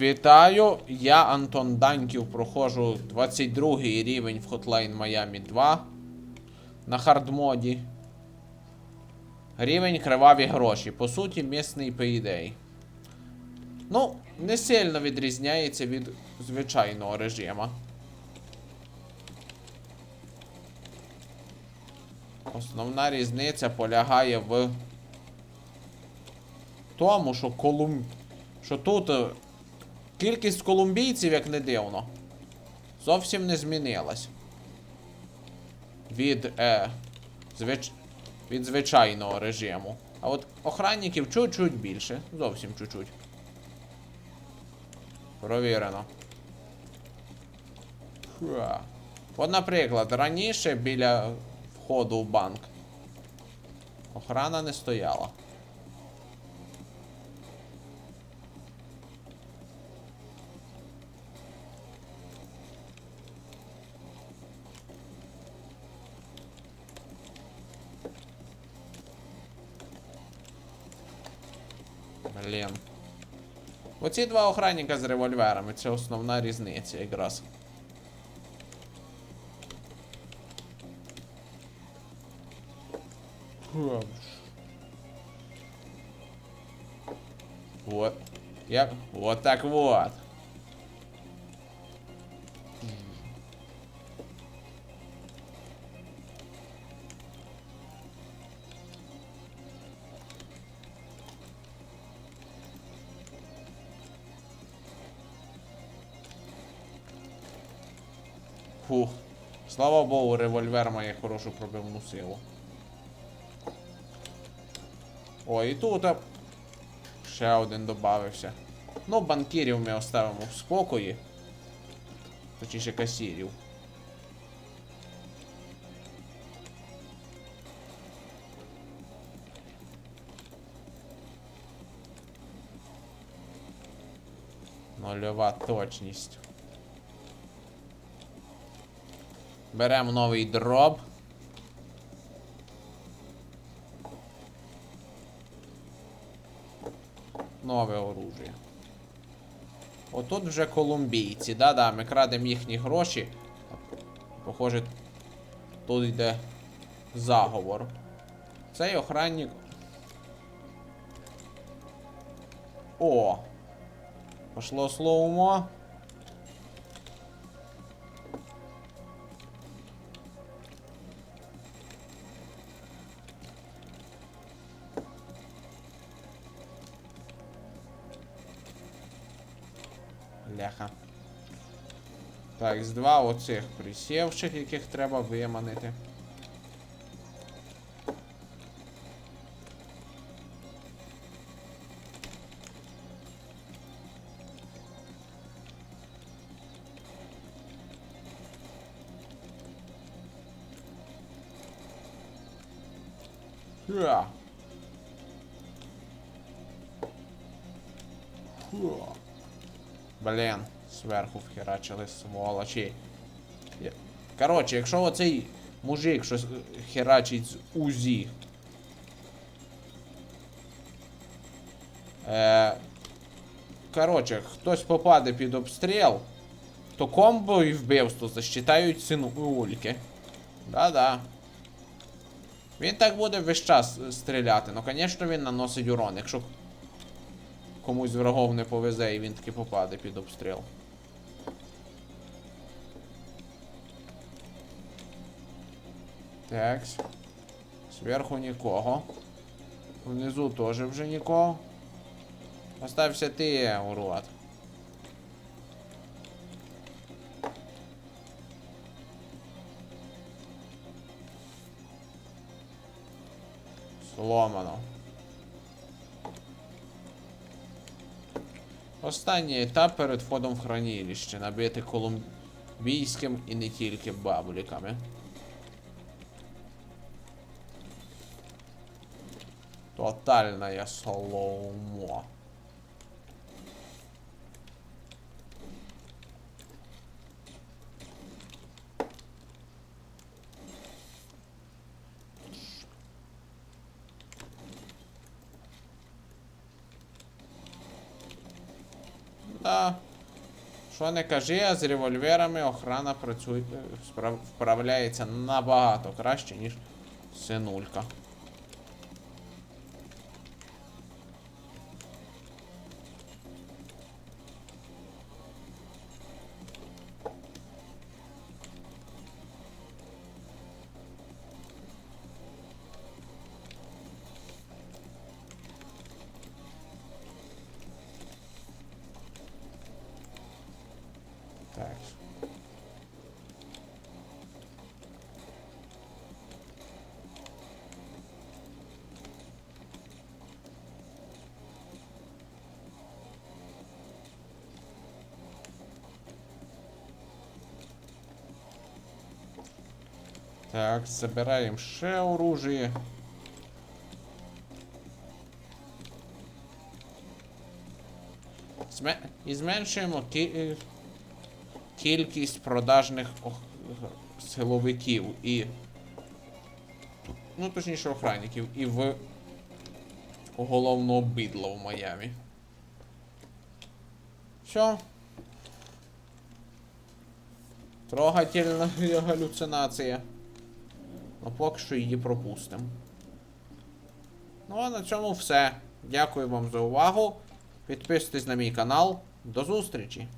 Вітаю, я Антон Даньків, проходжу 22 рівень в Hotline Miami 2 на хардмоді. Рівень криваві гроші. По суті, місний пейдей. Ну, не сильно відрізняється від звичайного режима. Основна різниця полягає в тому, що колум... що тут е, кількість колумбійців, як не дивно, зовсім не змінилась. Від, е, звич... від звичайного режиму. А от охранників чуть-чуть більше. Зовсім чуть-чуть. Провірено. Фуа. От, наприклад, раніше біля входу в банк охрана не стояла. Блін. Оці два охранника з револьверами це основна різниця якраз. Фу. Вот. Я... Вот так вот. Фух. Слава Богу, револьвер має хорошу пробивну силу. О, і тут ще один додався. Ну, банкірів ми оставимо в спокої. Точніше касірів. Нульова точність. Беремо новий дроб. Нове оружие. Отут вже колумбійці. Да-да, ми крадемо їхні гроші. Похоже, тут йде заговор. Цей охранник. О! Пошло слоумо. Ляха. Так, з два оцих присівших, яких треба виманити. Ха. Ха. Блін, зверху вхерачили сволочі. Коротше, якщо оцей мужик щось е, херачить з УЗІ. Е, коротше, хтось попаде під обстріл, то комбо і вбивство засчитають сину ульки. Да-да. Він так буде весь час е, стріляти. Ну, звісно, він наносить урон, якщо комусь врагов не повезе і він таки попаде під обстріл. Так. Зверху нікого. Внизу теж вже нікого. Остався ти, урод. Сломано. Останній етап перед входом в хранилище, набити колумбійським і не тільки бабліками. Тотальне слоумо. Да. Що не кажи, а з револьверами охрана працює, вправляється набагато краще, ніж синулька. Так, забираем ще оружие. Зме... І зменшуємо е, кількість продажних силовиків і. Ну, точніше, охранників і в головного бидла в Майамі. Все. Трогательна галюцинація. Ну поки що її пропустимо. Ну а на цьому все. Дякую вам за увагу. Підписуйтесь на мій канал. До зустрічі!